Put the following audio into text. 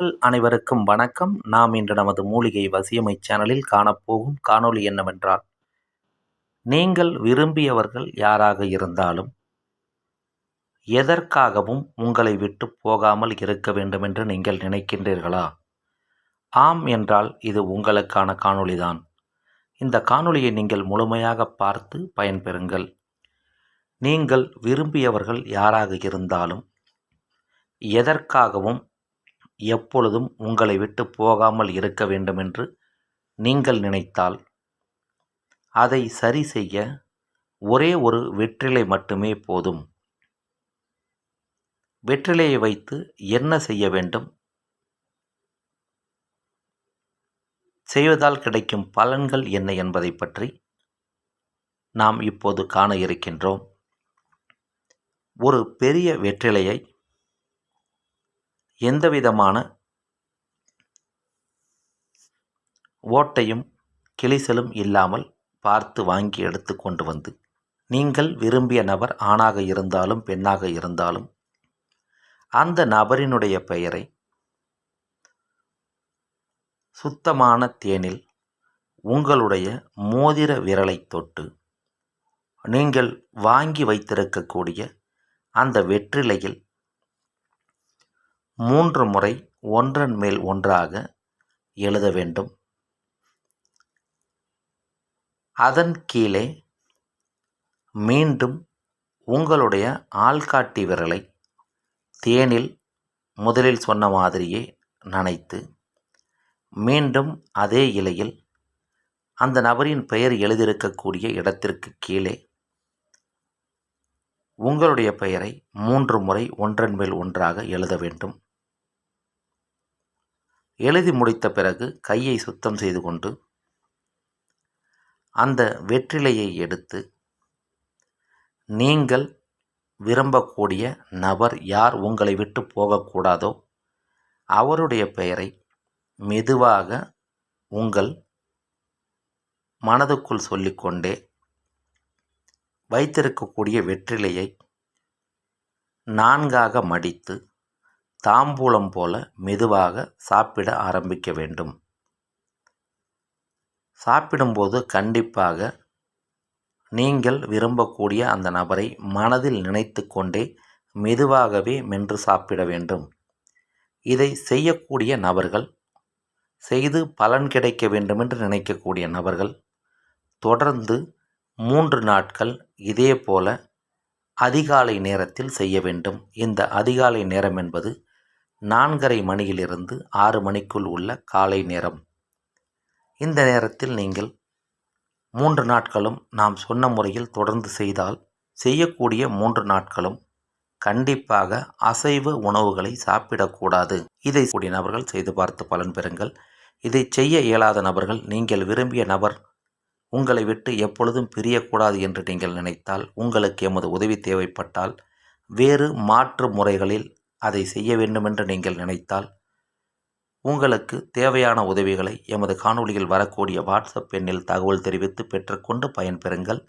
மக்கள் அனைவருக்கும் வணக்கம். நாம் இன்று நமது மூலிகை வசியமை சேனலில் காணப்போகும் காணொளி என்னவென்றால் நீங்கள் விரும்பியவர்கள் யாராக இருந்தாலும் எதற்காகவும் உங்களை விட்டு போகாமல் இருக்க வேண்டுமென்று நீங்கள் நினைக்கின்றீர்களா? ஆம் என்றால் இது உங்களுக்கான காணொளிதான். இந்த காணொளியை நீங்கள் முழுமையாக பார்த்து பயன்பெறுங்கள். நீங்கள் விரும்பியவர்கள் யாராக இருந்தாலும் எதற்காகவும் எப்பொழுதும் உங்களை விட்டு போகாமல் இருக்க வேண்டுமென்று நீங்கள் நினைத்தால் அதை சரி செய்ய ஒரே ஒரு வெற்றிலை மட்டுமே போதும். வெற்றிலையை வைத்து என்ன செய்ய வேண்டும்? செய்வதால் கிடைக்கும் பலன்கள் என்ன என்பதை பற்றி நாம் இப்போது காண இருக்கின்றோம். ஒரு பெரிய வெற்றிலையை எந்தவிதமான ஓட்டையும் கிளிசலும் இல்லாமல் பார்த்து வாங்கி எடுத்து கொண்டு வந்து நீங்கள் விரும்பிய நபர் ஆணாக இருந்தாலும் பெண்ணாக இருந்தாலும் அந்த நபரினுடைய பெயரை சுத்தமான தேனில் உங்களுடைய மோதிர விரலை தொட்டு நீங்கள் வாங்கி வைத்திருக்கக்கூடிய அந்த வெற்றிலையில் மூன்று முறை ஒன்றன் மேல் ஒன்றாக எழுத வேண்டும். அதன் கீழே மீண்டும் உங்களுடைய ஆள்காட்டி விரலை தேனில் முதலில் சொன்ன மாதிரியே நனைத்து மீண்டும் அதே இலையில் அந்த நபரின் பெயர் எழுதியிருக்கக்கூடிய இடத்திற்கு கீழே உங்களுடைய பெயரை மூன்று முறை ஒன்றன் மேல் ஒன்றாக எழுத வேண்டும். எழுதி முடித்த பிறகு கையை சுத்தம் செய்து கொண்டு அந்த வெற்றிலையை எடுத்து நீங்கள் விரும்பக்கூடிய நபர் யார் உங்களை விட்டு போகக்கூடாதோ அவருடைய பெயரை மெதுவாக உங்கள் மனதுக்குள் சொல்லிக்கொண்டே வைத்திருக்கக்கூடிய வெற்றிலையை நான்காக மடித்து தாம்பூலம் போல மெதுவாக சாப்பிட ஆரம்பிக்க வேண்டும். சாப்பிடும்போது கண்டிப்பாக நீங்கள் விரும்பக்கூடிய அந்த நபரை மனதில் நினைத்து கொண்டே மெதுவாகவே மென்று சாப்பிட வேண்டும். இதை செய்யக்கூடிய நபர்கள் செய்து பலன் கிடைக்க வேண்டுமென்று நினைக்கக்கூடிய நபர்கள் தொடர்ந்து மூன்று நாட்கள் இதே போல அதிகாலை நேரத்தில் செய்ய வேண்டும். இந்த அதிகாலை நேரம் என்பது நான்கரை மணியிலிருந்து ஆறு மணிக்குள் உள்ள காலை நேரம். இந்த நேரத்தில் நீங்கள் மூன்று நாட்களும் நாம் சொன்ன முறையில் தொடர்ந்து செய்தால் செய்யக்கூடிய மூன்று நாட்களும் கண்டிப்பாக அசைவ உணவுகளை சாப்பிடக்கூடாது. இதை கூடிய நபர்கள் செய்து பார்த்து பலன் பெறுங்கள். இதை செய்ய இயலாத நபர்கள் நீங்கள் விரும்பிய நபர் உங்களை விட்டு எப்பொழுதும் பிரியக்கூடாது என்று நீங்கள் நினைத்தால் உங்களுக்கு எமது உதவி தேவைப்பட்டால் வேறு மாற்று முறைகளில் அதை செய்ய வேண்டுமென்று நீங்கள் நினைத்தால் உங்களுக்கு தேவையான உதவிகளை எமது காணொளியில் வரக்கூடிய வாட்ஸ்அப் எண்ணில் தகவல் தெரிவித்து பெற்றுக்கொண்டு பயன்பெறுங்கள்.